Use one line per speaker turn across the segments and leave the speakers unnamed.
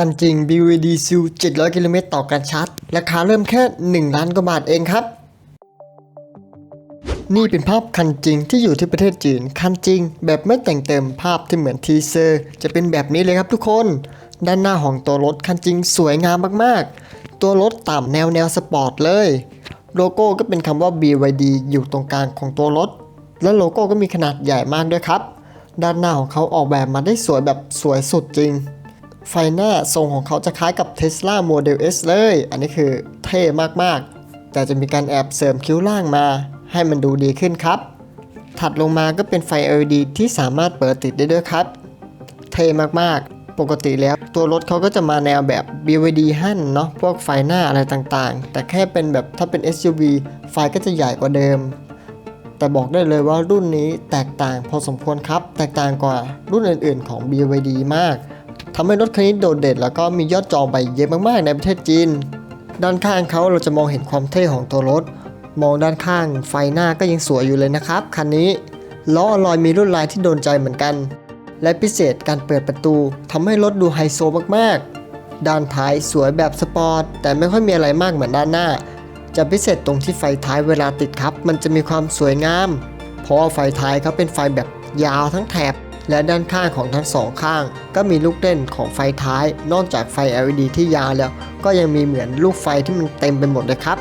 คันจริง BVD s u 700 กิโลเมตรต่อการชาร์จ ราคาเริ่มแค่ 1 ล้านกว่าบาทเองครับ นี่เป็นภาพคันจริงที่อยู่ที่ประเทศจีน คันจริงแบบไม่แต่งเติมภาพที่เหมือนทีเซอร์ จะเป็นแบบนี้เลยครับทุกคน ด้านหน้าของตัวรถคันจริงสวยงามมากๆ ตัวรถต่ำแนวแนวสปอร์ตเลย โลโก้ก็เป็นคำว่า BYD อยู่ตรงกลางของตัวรถ และโลโก้ก็มีขนาดใหญ่มากด้วยครับ ด้านหน้าของเขาออกแบบมาได้สวยแบบสวยสุดจริง ไฟหน้าทรงของเขาจะคล้ายกับ Tesla Model S เลย อันนี้คือเท่มากๆ แต่จะมีการแอบเสริมคิ้วล่างมา ให้มันดูดีขึ้นครับ ถัดลงมาก็เป็นไฟ LED ที่สามารถเปิดติดได้ด้วยครับ เท่มากๆ ปกติแล้วตัวรถเขาก็จะมาแนวแบบ BYD หั่นเนาะพวกไฟหน้าอะไรต่างๆ แต่แค่เป็นแบบถ้าเป็น SUV ไฟก็จะใหญ่กว่าเดิมแต่บอกได้เลยว่ารุ่นนี้แตกต่างพอสมควรครับ แตกต่างกว่ารุ่นอื่นๆของ BYD มาก ทำให้รถคันนี้โดดเด่นแล้วก็มียอดจองไปเยอะมากๆในประเทศจีน ด้านข้างเขาเราจะมองเห็นความเท่ของตัวรถ มองด้านข้างไฟหน้าก็ยังสวยอยู่เลยนะครับคันนี้ล้ออลอยมีลวดลายที่โดนใจเหมือนกัน และพิเศษการเปิดประตูทำให้รถดูไฮโซมากๆ ด้านท้ายสวยแบบสปอร์ตแต่ไม่ค่อยมีอะไรมากเหมือนด้านหน้า จะพิเศษตรงที่ไฟท้ายเวลาติดครับ มันจะมีความสวยงาม เพราะไฟท้ายเขาเป็นไฟแบบยาวทั้งแถบ และด้านข้างของทั้งสองข้าง ก็มีลูกเล่นของไฟท้าย นอกจากไฟ LED ที่ยาวแล้ว ก็ยังมีเหมือนลูกไฟที่มันเต็มไปหมดเลยครับ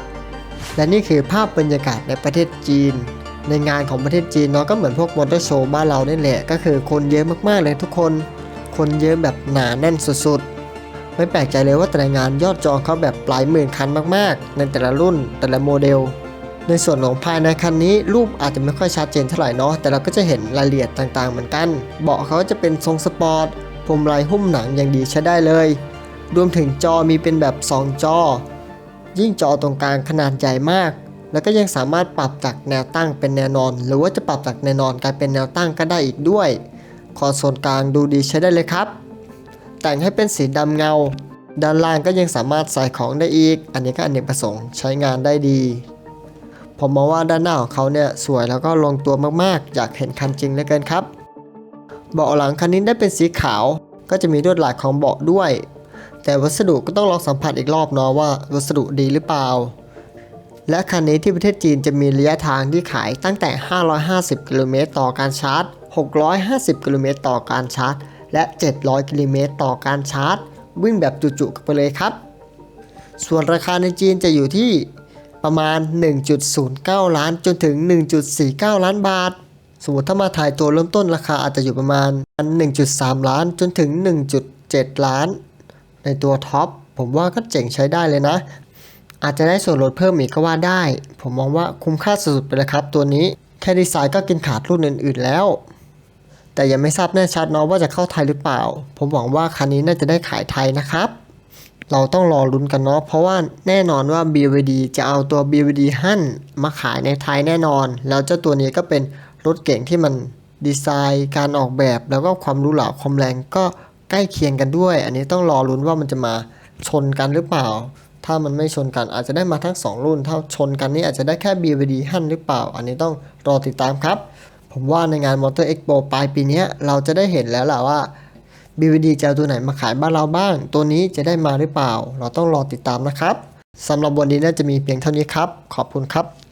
และนี่คือภาพบรรยากาศในประเทศจีน ในงานของประเทศจีนเนาะก็เหมือนพวกมอเตอร์โชว์บ้านเราเนี่ยแหละก็คือคนเยอะมากๆเลยทุกคน คนเยอะแบบหนาแน่นสุดๆ ไม่แปลกใจเลยว่าแต่ละงานยอดจองเขาแบบหลายหมื่นคันมากๆ ในแต่ละรุ่นแต่ละโมเดล ในส่วนของภายในคันนี้ รูปอาจจะไม่ค่อยชัดเจนเท่าไหร่เนาะแต่เราก็จะเห็นรายละเอียดต่างๆเหมือนกัน เบาะเขาจะเป็นทรงสปอร์ตพรมลายหุ้มหนังอย่างดีใช้ได้เลย รวมถึงจอมีเป็นแบบ 2 จอ ยิ่งจอตรงกลางขนาดใหญ่มาก แล้วก็ยังสามารถปรับจากแนวตั้งเป็นแนวนอน หรือว่าจะปรับจากแนวนอนกลายเป็นแนวตั้งก็ได้อีกด้วย คอนโซลกลางดูดีใช้ได้เลยครับ แต่งให้เป็นสีดำเงา ด้านล่างก็ยังสามารถใส่ของได้อีก อันนี้ก็อเนกประสงค์ใช้งานได้ดี ผมมองว่าด้านหน้าของเขาเนี่ยสวยแล้วก็ลงตัวมากๆ อยากเห็นคันจริงเหลือเกินครับ เบาะหลังคันนี้ได้เป็นสีขาว ก็จะมีลวดลายของเบาะด้วย แต่วัสดุก็ต้องลองสัมผัสอีกรอบเนาะว่า วัสดุดีหรือเปล่า และคันนี้ที่ประเทศจีนจะมีระยะทางที่ขายตั้งแต่ 550 กิโลเมตรต่อการชาร์จ 650 กิโลเมตรต่อการชาร์จ และ 700 กิโลเมตรต่อการชาร์จ วิ่งแบบจุๆกันไปเลยครับ ส่วนราคาในจีนจะอยู่ที่ ประมาณ 1.09 ล้านจนถึง 1.49 ล้านบาท สมมติถ้ามาถ่ายตัวเริ่มต้นราคาอาจจะอยู่ประมาณ 1.3 ล้านจนถึง 1.7 ล้าน ในตัวท็อปผมว่าก็เจ๋งใช้ได้เลยนะ อาจจะได้ส่วนลดเพิ่มอีกก็ว่าได้ ผมมองว่าคุ้มค่าสุดๆไปเลยครับตัวนี้ แค่ดีไซน์ก็กินขาดรุ่นอื่น ๆ แล้ว แต่ยังไม่ทราบแน่ชัดเนาะว่าจะเข้าไทยหรือเปล่า ผมหวังว่าคันนี้น่าจะได้ขายไทยนะครับ เราต้องรอลุ้นกันเนาะเพราะว่าแน่นอนว่า BVD จะเอาตัว BVD หั่นมาขายในไทยแน่นอน แล้วเจ้าตัวนี้ก็เป็นรถเก่งที่มันดีไซน์การออกแบบแล้วก็ความรู้หลาความแรงก็ใกล้เคียงกันด้วย อันนี้ต้องรอลุ้นว่ามันจะมาชนกันหรือเปล่า ถ้ามันไม่ชนกันอาจจะได้มาทั้ง 2 รุ่น ถ้าชนกันนี่อาจจะได้แค่ BVD หั่นหรือเปล่า อันนี้ต้องรอติดตามครับ ผมว่าในงาน Motor Expo ปลายปีนี้เราจะได้เห็นแล้วแหละว่า BVD จะเอาตัวไหนมาขายบ้านเราบ้าง ตัวนี้จะได้มาหรือเปล่า เราต้องรอติดตามนะครับสำหรับวันนี้น่าจะมีเพียงเท่านี้ครับ ขอบคุณครับ